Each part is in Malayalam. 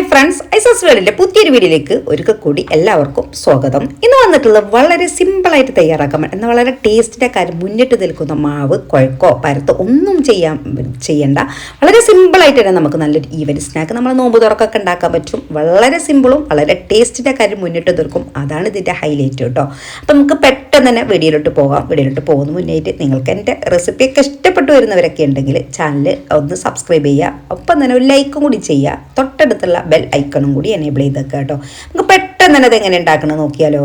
ഹായ് ഫ്രണ്ട്സ് ഐസസ് വേൾഡിന്റെ പുതിയൊരു വീഡിയോയിലേക്ക് ഒരിക്കൽ കൂടി എല്ലാവർക്കും സ്വാഗതം. ഇന്ന് വന്നിട്ടുള്ളത് വളരെ സിമ്പിളായിട്ട് തയ്യാറാക്കാൻ എന്നാൽ വളരെ ടേസ്റ്റിന്റെ കാര്യം മുന്നിട്ട് നിൽക്കുന്ന മാവ് കുഴക്കോ പരത്തോ ഒന്നും ചെയ്യാൻ ചെയ്യേണ്ട. വളരെ സിമ്പിളായിട്ട് തന്നെ നമുക്ക് നല്ലൊരു ഈവന്റ് സ്നാക്ക് നമ്മൾ നോമ്പ് തുറക്കൊക്കെ ഉണ്ടാക്കാൻ പറ്റും. വളരെ സിമ്പിളും വളരെ ടേസ്റ്റിന്റെ കാര്യം മുന്നിട്ട് നിൽക്കും. അതാണ് ഇതിന്റെ ഹൈലൈറ്റ് കേട്ടോ അപ്പം നമുക്ക് പെട്ടെന്ന് തന്നെ വീഡിയോയിലോട്ട് പോകാം. വീഡിയോയിലോട്ട് പോകുന്ന മുന്നേറ്റ് നിങ്ങൾക്ക് എന്റെ റെസിപ്പിയൊക്കെ ഇഷ്ടപ്പെട്ടു വരുന്നവരൊക്കെ ഉണ്ടെങ്കിൽ ചാനൽ ഒന്ന് സബ്സ്ക്രൈബ് ചെയ്യുക. ഒപ്പം തന്നെ ഒരു ലൈക്കും കൂടി ചെയ്യുക. തൊട്ടടുത്തുള്ള ബെൽ ഐക്കണും കൂടി എനേബിൾ ചെയ്തേക്കുക കേട്ടോ. നമുക്ക് പെട്ടെന്ന് തന്നെ അത് എങ്ങനെ ഉണ്ടാക്കണം നോക്കിയാലോ?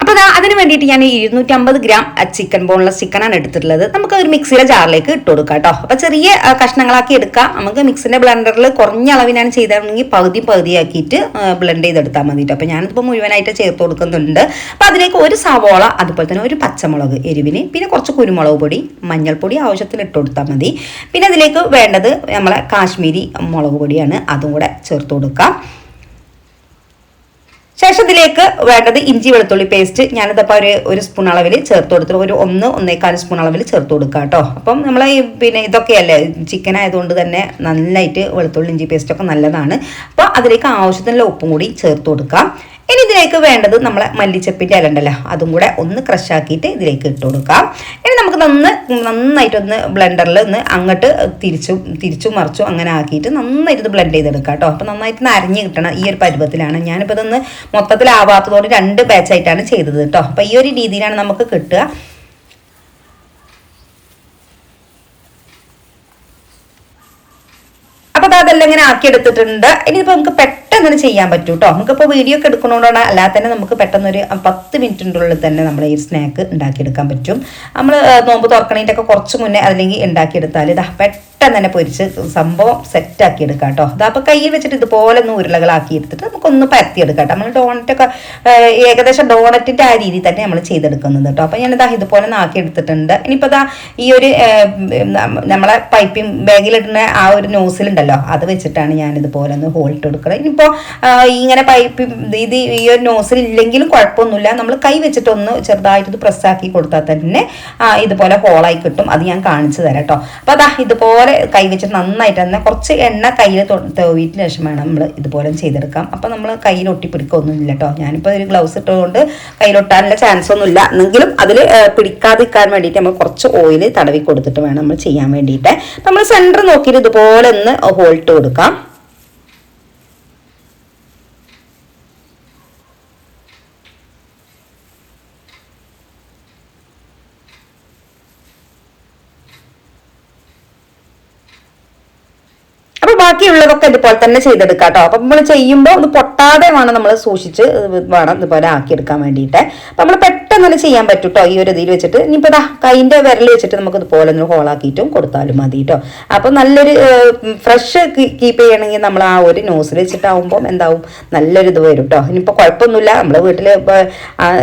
അപ്പോൾ അതാ അതിന് വേണ്ടിയിട്ട് ഞാൻ ഇരുന്നൂറ്റമ്പത് ഗ്രാം ചിക്കൻ ബോൺലെസ് ചിക്കനാണ് എടുത്തിട്ടുള്ളത്. നമുക്ക് ഒരു മിക്സിയുടെ ജാറിലേക്ക് ഇട്ട് കൊടുക്കാം കേട്ടോ അപ്പോൾ ചെറിയ കഷ്ണങ്ങളാക്കി എടുക്കാം. നമുക്ക് മിക്സിന്റെ ബ്ലെൻഡറിൽ കുറഞ്ഞ അളവിനാണ് ചെയ്തതെങ്കിൽ പകുതി പകുതിയാക്കിയിട്ട് ബ്ലെൻഡ് ചെയ്തെടുത്താൽ മതി അപ്പോൾ ഞാനിപ്പോൾ മുഴുവനായിട്ട് ചേർത്ത് കൊടുക്കുന്നുണ്ട്. അപ്പോൾ അതിലേക്ക് ഒരു സവോള അതുപോലെ തന്നെ ഒരു പച്ചമുളക് എരിവിന് പിന്നെ കുറച്ച് കുരുമുളക് പൊടി മഞ്ഞൾപ്പൊടി ആവശ്യത്തിന് ഇട്ട് കൊടുത്താൽ മതി. പിന്നെ അതിലേക്ക് വേണ്ടത് നമ്മളെ കാശ്മീരി മുളക് പൊടിയാണ് അതും കൂടെ ചേർത്ത് കൊടുക്കാം. ശേഷം ഇതിലേക്ക് വേണ്ടത് ഇഞ്ചി വെളുത്തുള്ളി പേസ്റ്റ് ഞാനിതപ്പോൾ ഒരു ഒരു സ്പൂൺ അളവിൽ ചേർത്ത് കൊടുത്തു ഒരു ഒന്ന് ഒന്നേക്കാൽ സ്പൂൺ അളവിൽ ചേർത്ത് കൊടുക്കുക കേട്ടോ അപ്പം നമ്മൾ പിന്നെ ഇതൊക്കെയല്ലേ ചിക്കൻ ആയതുകൊണ്ട് തന്നെ നന്നായിട്ട് വെളുത്തുള്ളി ഇഞ്ചി പേസ്റ്റ് ഒക്കെ നല്ലതാണ്. അപ്പോൾ അതിലേക്ക് ആവശ്യത്തിനുള്ള ഉപ്പും കൂടി ചേർത്ത് കൊടുക്കാം. ഇനി ഇതിലേക്ക് വേണ്ടത് നമ്മളെ മല്ലിച്ചപ്പിന്റെ ഇല ഉണ്ടല്ലോ അതും കൂടെ ഒന്ന് ക്രഷ് ആക്കിയിട്ട് ഇതിലേക്ക് ഇട്ട് കൊടുക്കാം. ഇനി നമുക്ക് നന്ന് നന്നായിട്ടൊന്ന് ബ്ലെൻഡറിൽ ഒന്ന് അങ്ങോട്ട് തിരിച്ചും തിരിച്ചും മറിച്ചും അങ്ങനെ ആക്കിയിട്ട് നന്നായിട്ട് ഇത് ബ്ലെൻഡ് ചെയ്തെടുക്കാം കേട്ടോ. അപ്പോൾ നന്നായിട്ട് നരഞ്ഞ് കിട്ടണം ഈ ഒരു പരുവത്തിലാണ്. ഞാനിപ്പോൾ ഇതൊന്ന് മൊത്തത്തിലാവാത്തതുകൊണ്ട് രണ്ട് ബാച്ച് ആയിട്ടാണ് ചെയ്തത് കേട്ടോ. അപ്പോൾ ഈ ഒരു രീതിയിലാണ് നമുക്ക് കിട്ടുക. അപ്പോൾ അത് അതെല്ലാം ഇങ്ങനെ ആക്കി എടുത്തിട്ടുണ്ട് ഇനിയിപ്പോൾ നമുക്ക് പെട്ടെന്ന് തന്നെ ചെയ്യാൻ പറ്റും കേട്ടോ നമുക്കിപ്പോൾ വീഡിയോ ഒക്കെ എടുക്കണോണ്ടാണ് അല്ലാതെ തന്നെ നമുക്ക് പെട്ടെന്ന് ഒരു പത്ത് മിനിറ്റിന്റെ ഉള്ളിൽ തന്നെ നമ്മൾ ഈ സ്നാക്ക് ഉണ്ടാക്കിയെടുക്കാൻ പറ്റും. നമ്മൾ നോമ്പ് തുറക്കണേന്റെ ഒക്കെ കുറച്ച് മുന്നേ അല്ലെങ്കിൽ ഉണ്ടാക്കിയെടുത്താൽ ഇതാ പെട്ടെന്ന് തന്നെ പൊരിച്ച് സംഭവം സെറ്റാക്കി എടുക്കാം കേട്ടോ അതപ്പോൾ കയ്യിൽ വെച്ചിട്ട് ഇതുപോലെ ഒന്ന് ഉരുളകളാക്കി എടുത്തിട്ട് നമുക്കൊന്ന് പരത്തിയെടുക്കാം കേട്ടോ നമ്മൾ ഡോണറ്റൊക്കെ ഏകദേശം ഡോണറ്റിന്റെ ആ രീതി തന്നെ നമ്മൾ ചെയ്തെടുക്കുന്നത് കേട്ടോ അപ്പോൾ ഞാനിതാ ഇതുപോലെ ആക്കി എടുത്തിട്ടുണ്ട്. ഇനിയിപ്പോൾ ഇതാ ഈ ഒരു നമ്മളെ പൈപ്പിംഗ് ബാഗിലിടുന്ന ആ ഒരു നോസിലുണ്ടല്ലോ അത് വെച്ചിട്ടാണ് ഞാനിതുപോലെ ഒന്ന് ഹോൾട്ട് കൊടുക്കുന്നത് ഇനിയിപ്പോൾ ഇങ്ങനെ പൈപ്പ് ഇത് ഈ ഒരു നോസിൽ ഇല്ലെങ്കിലും കുഴപ്പമൊന്നുമില്ല. നമ്മൾ കൈ വെച്ചിട്ടൊന്ന് ചെറുതായിട്ട് ഇത് പ്രസ്സാക്കി കൊടുത്താൽ തന്നെ ഇതുപോലെ ഹോളായി കിട്ടും. അത് ഞാൻ കാണിച്ചു തരാം കേട്ടോ അപ്പോൾ അതാ ഇതുപോലെ കൈ വെച്ചിട്ട് നന്നായിട്ട് തന്നെ കുറച്ച് എണ്ണ കയ്യിൽ തോവിയതിന് ശേഷം വേണം നമ്മൾ ഇതുപോലെ ചെയ്തെടുക്കാം. അപ്പം നമ്മൾ കയ്യിൽ ഒട്ടിപ്പിടിക്കൊന്നുമില്ല കേട്ടോ ഞാനിപ്പോൾ ഒരു ഗ്ലൗസ് ഇട്ടതുകൊണ്ട് കയ്യിലൊട്ടാനുള്ള ചാൻസ് ഒന്നുമില്ല. എന്നെങ്കിലും അതിൽ പിടിക്കാതിരിക്കാൻ വേണ്ടിയിട്ട് നമ്മൾ കുറച്ച് ഓയിൽ തടവി കൊടുത്തിട്ട് വേണം നമ്മൾ ചെയ്യാൻ വേണ്ടിയിട്ട്. നമ്മൾ സെന്റർ നോക്കിയിട്ട് ഇതുപോലെ ഒന്ന് ഹോൾട്ട് കൊടുക്കാം. ബാക്കിയുള്ളതൊക്കെ ഇതുപോലെ തന്നെ ചെയ്തെടുക്കാം കേട്ടോ അപ്പൊ നമ്മൾ ചെയ്യുമ്പോൾ ഒന്ന് പൊട്ടാതെ വേണം നമ്മൾ സൂക്ഷിച്ച് വേണം ഇതുപോലെ ആക്കിയെടുക്കാൻ വേണ്ടിയിട്ട്. അപ്പൊ നമ്മൾ തന്നെ ചെയ്യാൻ പറ്റും കേട്ടോ ഈ ഒരു ഇതിൽ വെച്ചിട്ട്? ഇനിയിപ്പോൾ ദാ കൈന്റെ വിരൽ വെച്ചിട്ട് നമുക്ക് ഇതുപോലെ ഒന്ന് ഹോളാക്കിയിട്ടും കൊടുത്താലും മതി കേട്ടോ അപ്പൊ നല്ലൊരു ഫ്രഷ് കീപ്പ് ചെയ്യണമെങ്കിൽ നമ്മൾ ആ ഒരു നോസിൽ വെച്ചിട്ടാവുമ്പോൾ എന്താവും? നല്ലൊരു ഇത് വരും കേട്ടോ ഇനിയിപ്പോൾ കുഴപ്പമൊന്നുമില്ല. നമ്മൾ വീട്ടിൽ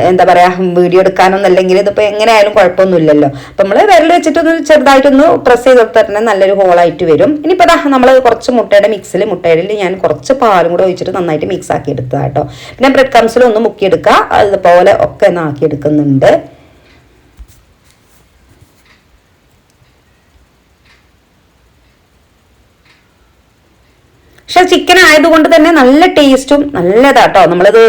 എന്താ പറയാ വീഡിയോ എടുക്കാനൊന്നും അല്ലെങ്കിൽ ഇതിപ്പോൾ എങ്ങനെയായാലും കുഴപ്പമൊന്നുമില്ലല്ലോ. അപ്പോൾ നമ്മൾ വിരൽ വെച്ചിട്ടൊന്ന് ചെറുതായിട്ടൊന്ന് പ്രസ് ചെയ്ത് തന്നെ നല്ലൊരു ഹോളായിട്ട് വരും. ഇനിയിപ്പോൾ ദാ നമ്മൾ കുറച്ച് മുട്ടയുടെ മിക്സിൽ മുട്ടയിൽ ഞാൻ കുറച്ച് പാലും കൂടെ ഒഴിച്ചിട്ട് നന്നായിട്ട് മിക്സ് ആക്കി എടുത്തതാ കേട്ടോ പിന്നെ ബ്രെഡ് ക്രംസിലൊന്ന് മുക്കിയെടുക്കുക. അതുപോലെ ഒക്കെ ഒന്ന് ആക്കിയെടുക്കുന്നുണ്ട് പക്ഷെ ചിക്കൻ ആയതുകൊണ്ട് തന്നെ നല്ല ടേസ്റ്റും നല്ലതാട്ടോ. നമ്മളത്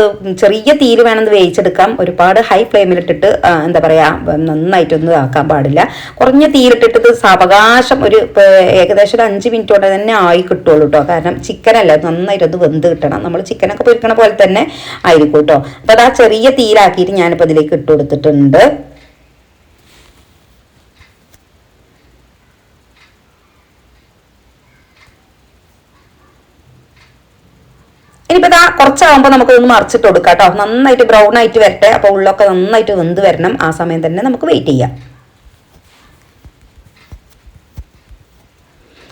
ചെറിയ തീര് വേണമെന്ന് വേവിച്ചെടുക്കാം. ഒരുപാട് ഹൈ ഫ്ലെയിമിലിട്ടിട്ട് എന്താ പറയാ നന്നായിട്ടൊന്നും ആക്കാൻ പാടില്ല. കുറഞ്ഞ തീരിട്ടിട്ട് സാവകാശം ഒരു ഏകദേശം ഒരു അഞ്ച് മിനിറ്റ് കൊണ്ട് തന്നെ ആയി കിട്ടുള്ളൂ കേട്ടോ കാരണം ചിക്കൻ അല്ല നന്നായിട്ടൊന്ന് വെന്ത് കിട്ടണം. നമ്മൾ ചിക്കനൊക്കെ പൊരിക്കണ പോലെ തന്നെ ആയിരിക്കും കേട്ടോ അപ്പോൾ അത് ആ ചെറിയ തീരാക്കിയിട്ട് ഞാനിപ്പോൾ ഇതിലേക്ക് ഇട്ട് കൊടുത്തിട്ടുണ്ട്. ഇനിയിപ്പോൾ ഇതാ കുറച്ചാകുമ്പോൾ നമുക്ക് ഒന്ന് മറിച്ചിട്ട് കൊടുക്കാം കേട്ടോ നന്നായിട്ട് ബ്രൗൺ ആയിട്ട് വരട്ടെ. അപ്പോൾ ഉള്ളൊക്കെ നന്നായിട്ട് വെന്ത് വരണം. ആ സമയം തന്നെ നമുക്ക് വെയിറ്റ് ചെയ്യാം.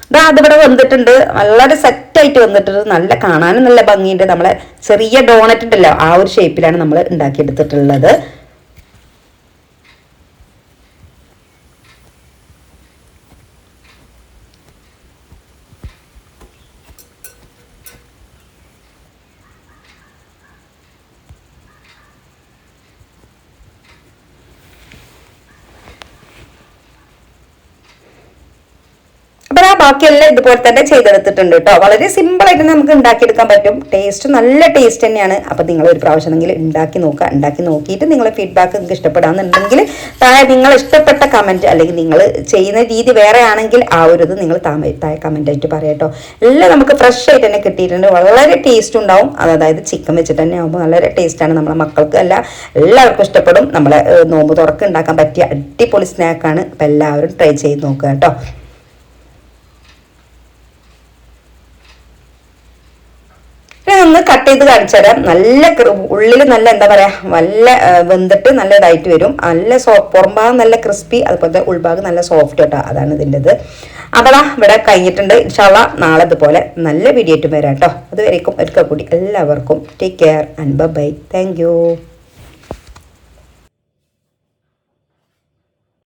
ഇതാ അതിവിടെ വന്നിട്ടുണ്ട് വളരെ സെറ്റായിട്ട് വന്നിട്ടുണ്ട് നല്ല കാണാനും നല്ല ഭംഗിയുണ്ട്. നമ്മളെ ചെറിയ ഡോണറ്റ് ഉണ്ടല്ലോ ആ ഒരു ഷേപ്പിലാണ് നമ്മൾ ഉണ്ടാക്കിയെടുത്തിട്ടുള്ളത് അപ്പോൾ ആ ബാക്കിയെല്ലാം ഇതുപോലെ തന്നെ ചെയ്തെടുത്തിട്ടുണ്ട് കേട്ടോ വളരെ സിമ്പിൾ ആയിട്ട് നമുക്ക് ഉണ്ടാക്കിയെടുക്കാൻ പറ്റും. ടേസ്റ്റ് നല്ല ടേസ്റ്റ് തന്നെയാണ്. അപ്പൊ നിങ്ങൾ ഒരു പ്രാവശ്യം പ്രാവശ്യമെങ്കിൽ ഉണ്ടാക്കി നോക്കുക. ഉണ്ടാക്കി നോക്കിയിട്ട് നിങ്ങളെ ഫീഡ്ബാക്ക് നിങ്ങൾക്ക് ഇഷ്ടപ്പെടാന്നുണ്ടെങ്കിൽ താഴെ നിങ്ങൾ ഇഷ്ടപ്പെട്ട കമന്റ് അല്ലെങ്കിൽ നിങ്ങൾ ചെയ്യുന്ന രീതി വേറെ ആണെങ്കിൽ ആ ഒരു ഇത് നിങ്ങൾ താഴെ കമന്റ് ആയിട്ട് പറയട്ടോ എല്ലാം നമുക്ക് ഫ്രഷ് ആയിട്ട് തന്നെ കിട്ടിയിട്ടുണ്ട്. വളരെ ടേസ്റ്റ് ഉണ്ടാവും. അത് അതായത് ചിക്കൻ വെച്ചിട്ട് തന്നെ ആകുമ്പോൾ വളരെ ടേസ്റ്റാണ് നമ്മളെ മക്കൾക്ക് അല്ല എല്ലാവർക്കും ഇഷ്ടപ്പെടും. നമ്മളെ നോമ്പ് തുറക്ക് ഉണ്ടാക്കാൻ പറ്റിയ അടിപൊളി സ്നാക്കാണ് അപ്പം എല്ലാവരും ട്രൈ ചെയ്ത് നോക്കുക കേട്ടോ ഇനി ഒന്ന് കട്ട് ചെയ്ത് കാണിച്ചു തരാം. നല്ല ഉള്ളിൽ നല്ല എന്താ പറയാ നല്ല വെന്തിട്ട് നല്ല ഇതായിട്ട് വരും. നല്ല സോ പുറംഭാഗം നല്ല ക്രിസ്പി അതുപോലെ ഉൾഭാഗം നല്ല സോഫ്റ്റ് കേട്ടോ അതാണ് ഇതിന്റെത്. അപ്പോൾ ഇവിടെ കഴിഞ്ഞിട്ടുണ്ട്. ഇൻഷാള്ള നാളെ ഇതുപോലെ നല്ല വീഡിയോ ആയിട്ട് വരാം കേട്ടോ അതുവരേക്കും ഒരിക്കൽ കൂടി. എല്ലാവർക്കും take care and bye thank